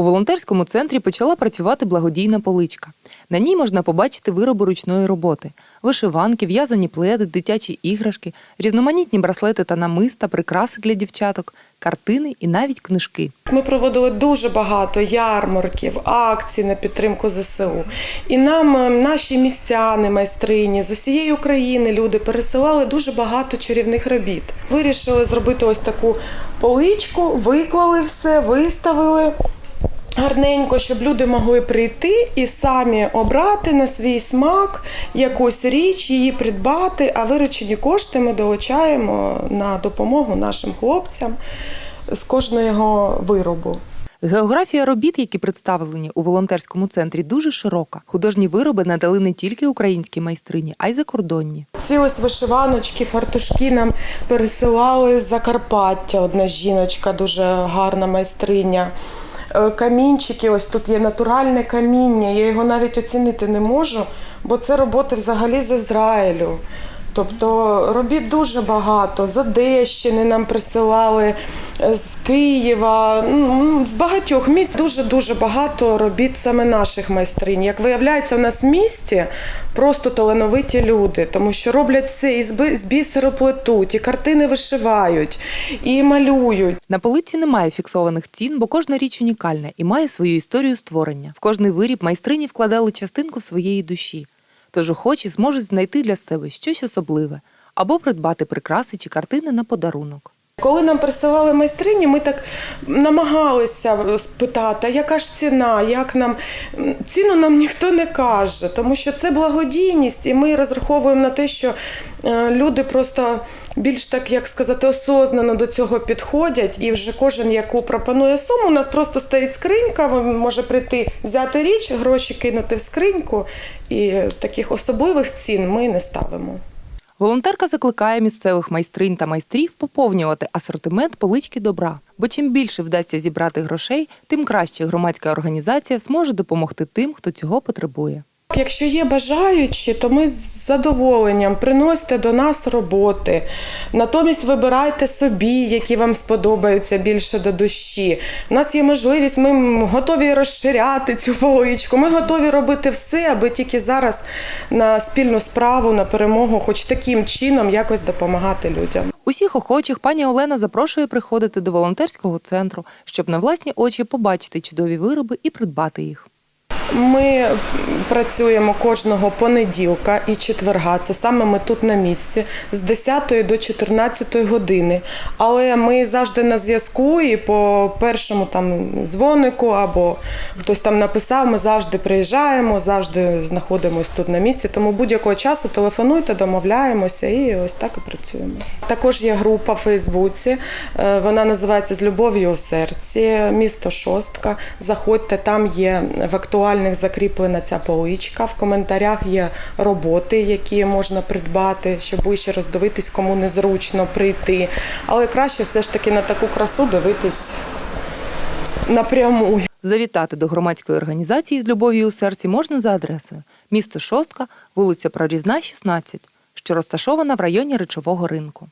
У волонтерському центрі почала працювати благодійна поличка. На ній можна побачити вироби ручної роботи: вишиванки, в'язані пледи, дитячі іграшки, різноманітні браслети та намиста, прикраси для дівчаток, картини і навіть книжки. Ми проводили дуже багато ярмарків, акцій на підтримку ЗСУ. І нам е, наші містяни, майстрині з усієї України люди пересилали дуже багато чарівних робіт. Вирішили зробити ось таку поличку, виклали все, виставили. Гарненько, щоб люди могли прийти і самі обрати на свій смак якусь річ, її придбати, а виручені кошти ми долучаємо на допомогу нашим хлопцям з кожного виробу. Географія робіт, які представлені у волонтерському центрі, дуже широка. Художні вироби надали не тільки українські майстрині, а й закордонні. Ці ось вишиваночки, фартушки нам пересилали з Закарпаття. Одна жіночка, дуже гарна майстриня. Е, Камінчики, ось тут є натуральне каміння. Я його навіть оцінити не можу, бо це роботи взагалі з Ізраїлю. Тобто робіт дуже багато. З Одещини нам присилали, е, з Києва, з багатьох міст дуже дуже багато робіт саме наших майстринь. Як виявляється, у нас в місті просто талановиті люди, тому що роблять все і з бісеру плетуть, і картини вишивають, і малюють. На полиці немає фіксованих цін, бо кожна річ унікальна і має свою історію створення. В кожний виріб майстрині вкладали частинку своєї душі. Тож охочі зможуть знайти для себе щось особливе або придбати прикраси чи картини на подарунок. Коли нам присилали майстрині, ми так намагалися спитати, яка ж ціна, як нам ціну нам ніхто не каже, тому що це благодійність, і ми розраховуємо на те, що е, люди просто більш так, як сказати, осознано до цього підходять, і вже кожен, яку пропонує суму, у нас просто стоїть скринька, може прийти, взяти річ, гроші кинути в скриньку, і таких особливих цін ми не ставимо. Волонтерка закликає місцевих майстринь та майстрів поповнювати асортимент полички добра. Бо чим більше вдасться зібрати грошей, тим краще громадська організація зможе допомогти тим, хто цього потребує. Якщо є бажаючі, то ми з задоволенням приносите до нас роботи. Натомість вибирайте собі, які вам сподобаються більше до душі. У нас є можливість, ми готові розширяти цю поличку. Ми готові робити все, аби тільки зараз на спільну справу, на перемогу, хоч таким чином якось допомагати людям. Усіх охочих пані Олена запрошує приходити до волонтерського центру, щоб на власні очі побачити чудові вироби і придбати їх. Ми працюємо кожного понеділка і четверга. Це саме ми тут на місці з 10 до 14 години. Але ми завжди на зв'язку і по першому там дзвонику або хтось там написав. Ми завжди приїжджаємо, завжди знаходимося тут на місці. Тому будь-якого часу телефонуйте, домовляємося і ось так і працюємо. Також є група в Фейсбуці. е, Вона називається З любов'ю у серці, місто Шостка. Заходьте, там є в актуальних закріплена ця поличка. В коментарях є роботи, які можна придбати, щоб ближче роздивитись, кому незручно прийти. Але краще все ж таки на таку красу дивитись напряму. Завітати до громадської організації з любов'ю у серці можна за адресою місто Шостка, вулиця Прорізна, 16, що розташована в районі речового ринку.